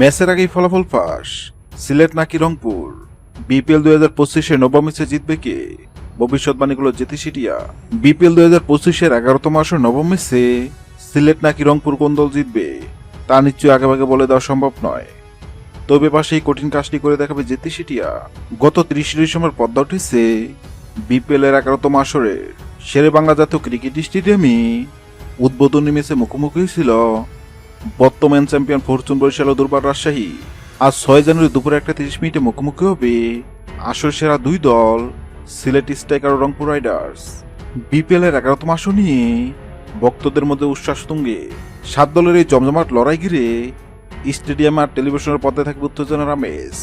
ম্যাচের আগেই ফলাফল ফাঁস। সিলেট নাকি রংপুর? বিপিএল দুই হাজার পঁচিশে নবম ম্যাচে জিতবে কে? ভবিষ্যৎবাণীগুলো জেতি সিটিয়া। বিপিএল দুই হাজার পঁচিশের এগারোতম আসর নবম ম্যাচে সিলেট নাকি রংপুর কোন দল জিতবে? তা নিশ্চয়ই আগেভাগে বলে দেওয়া সম্ভব নয়। তবে পাশে এই কঠিন কাজটি করে দেখাবে জেতি সিটিয়া। গত ত্রিশে ডিসেম্বর পদ্মা উঠেছে বিপিএল এর এগারোতম আসরে শেরে বাংলা জাতীয় ক্রিকেট স্টেডিয়ামে উদ্বোধনী ম্যাচে মুখোমুখি ছিল বর্তমান চ্যাম্পিয়ন ফরচুন বরিশাল ও দুর্বার রাজশাহী। আজ ছয় জানুয়ারি দুপুরে একটা তিরিশ মিনিটে মুখোমুখি হবে আসর সেরা দুই দল, সিলেট স্ট্রাইকার ও রংপুর রাইডার্স। বিপিএল এর এগারোতম আসর নিয়ে ভক্তদের মধ্যে উচ্ছ্বাস তুঙ্গে। সাত দলের এই জমজমাট লড়াই ঘিরে স্টেডিয়াম আর টেলিভিশনের পর্দায় থাকবে উত্তেজনার আমেজ।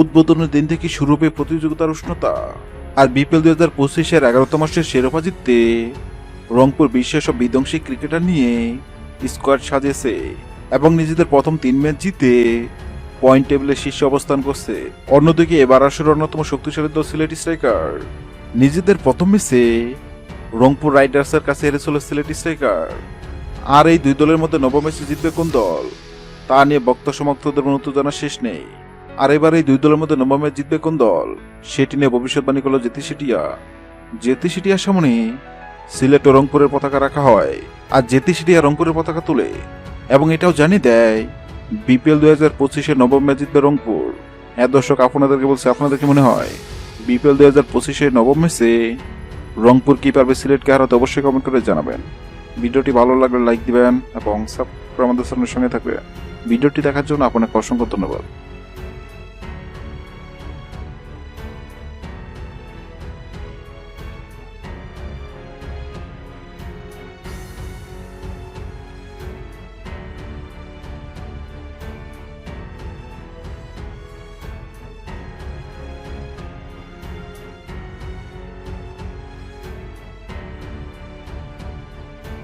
উদ্বোধনের দিন থেকে শুরু হবে প্রতিযোগিতার উষ্ণতা। আর বিপিএল দুই হাজার পঁচিশের এগারোতম মাসের শিরোপা জিততে রংপুর বিশ্বের সব বিধ্বংসী ক্রিকেটার নিয়ে স্কোয়াড সাজিয়েছে এবং নিজেদের প্রথম তিন ম্যাচ জিতে পয়েন্ট টেবিলে শীর্ষে অবস্থান করছে। অন্যদিকে এবার আসলে অন্যতম শক্তিশালী দল সিলেট স্ট্রাইকার। নিজেদের প্রথম ম্যাচে রংপুর রাইডার্সের কাছে হেরেছিল সিলেট স্ট্রাইকার। আর এই দুই দলের মধ্যে নবম ম্যাচে জিতবে কোন দল? তা নিয়ে বক্তা সমর্থকদের উত্তেজনা শেষ নেই। আর এবার এই দুই দলের মধ্যে নবম ম্যাচ জিতবে কোন দল? সেটি নিয়ে ভবিষ্যৎবাণী করল জেতি সিটিয়া জেতি সিটিয়ার সামনে সিলেট ও রংপুরের পতাকা রাখা হয়। আর জেতি সিটিয়া রংপুরের পতাকা তুলে। এবং এটাও জানিয়ে দেয়, বিপিএল দু হাজার পঁচিশে নবম ম্যাচ জিতবে রংপুর। হ্যাঁ দর্শক আপনাদেরকে বলছে আপনাদের কি মনে হয়? বিপিএল দু হাজার পঁচিশে নবম ম্যাচে রংপুর কি পারবে সিলেটকে হারাতে অবশ্যই কমেন্ট করে জানাবেন। ভিডিওটি ভালো লাগলে লাইক দিবেন এবং সাবস্ক্রাইব আমাদের সঙ্গে থাকবে ভিডিওটি দেখার জন্য আপনাকে অসংখ্য ধন্যবাদ।